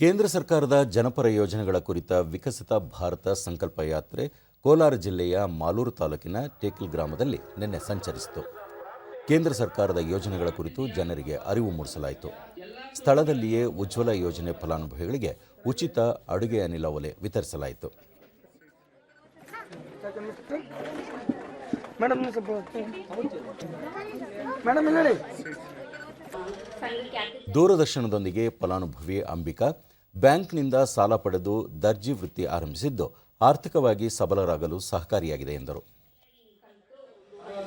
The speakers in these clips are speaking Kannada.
ಕೇಂದ್ರ ಸರ್ಕಾರದ ಜನಪರ ಯೋಜನೆಗಳ ಕುರಿತ ವಿಕಸಿತ ಭಾರತ ಸಂಕಲ್ಪ ಯಾತ್ರೆ ಕೋಲಾರ ಜಿಲ್ಲೆಯ ಮಾಲೂರು ತಾಲೂಕಿನ ಟೇಕಲ್ ಗ್ರಾಮದಲ್ಲಿ ನಿನ್ನೆ ಸಂಚರಿಸಿತು. ಕೇಂದ್ರ ಸರ್ಕಾರದ ಯೋಜನೆಗಳ ಕುರಿತು ಜನರಿಗೆ ಅರಿವು ಮೂಡಿಸಲಾಯಿತು. ಸ್ಥಳದಲ್ಲಿಯೇ ಉಜ್ವಲ ಯೋಜನೆ ಫಲಾನುಭವಿಗಳಿಗೆ ಉಚಿತ ಅಡುಗೆ ಅನಿಲ ಒಲೆ ವಿತರಿಸಲಾಯಿತು. ಮೇಡಮ್ ಸ್ವಲ್ಪ ಮೇಡಮ್ ಇಲ್ಲಿ ಹೇಳಿ ದೂರದರ್ಶನದೊಂದಿಗೆ ಫಲಾನುಭವಿ ಅಂಬಿಕಾ ಬ್ಯಾಂಕ್ನಿಂದ ಸಾಲ ಪಡೆದು ದರ್ಜಿ ವೃತ್ತಿ ಆರಂಭಿಸಿದ್ದು, ಆರ್ಥಿಕವಾಗಿ ಸಬಲರಾಗಲು ಸಹಕಾರಿಯಾಗಿದೆ ಎಂದರು.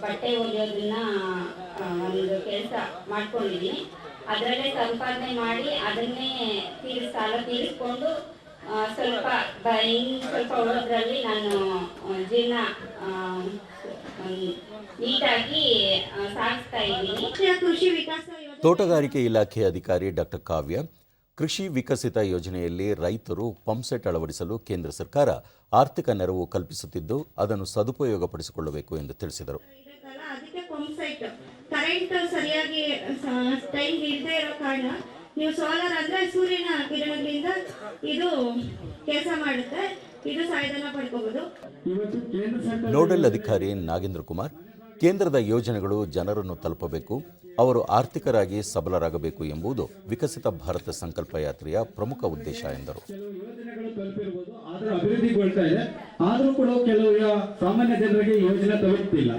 ಬಟ್ಟೆ ಹೊಲಿಯೋದನ್ನ ಒಂದು ಕೆಲಸ ಮಾಡ್ಕೊಂಡಿದ್ದೀನಿ ಅದರಲ್ಲೇ ಸಂಪಾದನೆ ಮಾಡಿ ಅದನ್ನೇ ತೀರಿಸ್ ಸಾಲ ತೀರಿಸ್ಕೊಂಡು ಸ್ವಲ್ಪ ಇನ್ನು ಸ್ವಲ್ಪ ಉಳಿದ್ರಲ್ಲಿ ನಾನು ಜೀವನ ನೀಟಾಗಿ ಆ, ಸಾಗಿಸ್ತಾ ಇದ್ದೀನಿ. ಕೃಷಿ ವಿಕಾಸ ತೋಟಗಾರಿಕೆ ಇಲಾಖೆ ಅಧಿಕಾರಿ ಡಾಕ್ಟರ್ ಕಾವ್ಯ ಕೃಷಿ ವಿಕಸಿತ ಯೋಜನೆಯಲ್ಲಿ ರೈತರು ಪಂಪ್ಸೆಟ್ ಅಳವಡಿಸಲು ಕೇಂದ್ರ ಸರ್ಕಾರ ಆರ್ಥಿಕ ನೆರವು ಕಲ್ಪಿಸುತ್ತಿದ್ದು ಅದನ್ನು ಸದುಪಯೋಗಪಡಿಸಿಕೊಳ್ಳಬೇಕು ಎಂದು ತಿಳಿಸಿದರು. ಇರುತ್ತಲ್ಲ ಅದಕ್ಕೆ ಪಂಪ್ ಸೆಟ್ ಕರೆಂಟ್ ಸರಿಯಾಗಿ ಟೈಮ್ ಇಲ್ಲದೆ ಇರೋ ಕಾರಣ ನೀವು ಸೋಲಾರ್ ಅಂದ್ರೆ ಸೂರ್ಯನ ಕಿರಣಗಳಿಂದ ಇದು ಕೆಲಸ ಮಾಡುತ್ತೆ. ಇದು ಸಹಾಯಧನ ಪಡ್ಕೋಬಹುದು ನೋಡೆಲ್ ಅಧಿಕಾರಿ ನಾಗೇಂದ್ರ ಕುಮಾರ್ ಕೇಂದ್ರದ ಯೋಜನೆಗಳು ಜನರನ್ನು ತಲುಪಬೇಕು, ಅವರು ಆರ್ಥಿಕರಾಗಿ ಸಬಲರಾಗಬೇಕು ಎಂಬುದು ವಿಕಸಿತ ಭಾರತ ಸಂಕಲ್ಪ ಯಾತ್ರೆಯ ಪ್ರಮುಖ ಉದ್ದೇಶ ಎಂದರು. ಆದರೂ ಕೂಡ ಕೆಲವು ಸಾಮಾನ್ಯ ಜನರಿಗೆ ಯೋಜನೆ ತಲುಪ್ತಿಲ್ಲ.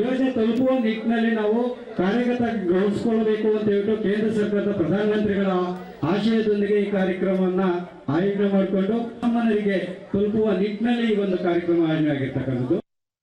ಯೋಜನೆ ತಲುಪುವ ನಿಟ್ಟಿನಲ್ಲಿ ನಾವು ಕಾರ್ಯಗತಗೊಳಿಸಿಕೊಳ್ಳಬೇಕು ಅಂತ ಹೇಳ್ಬಿಟ್ಟು ಕೇಂದ್ರ ಸರ್ಕಾರದ ಪ್ರಧಾನಮಂತ್ರಿಗಳ ಆಶಯದೊಂದಿಗೆ ಈ ಕಾರ್ಯಕ್ರಮವನ್ನ ಆಯೋಜನೆ ಮಾಡಿಕೊಂಡು ಸಾಮಾನ್ಯರಿಗೆ ತಲುಪುವ ನಿಟ್ಟಿನಲ್ಲಿ ಈ ಒಂದು ಕಾರ್ಯಕ್ರಮ ಆಯೋಜನೆ ಆಗಿರ್ತಕ್ಕಂಥದ್ದು.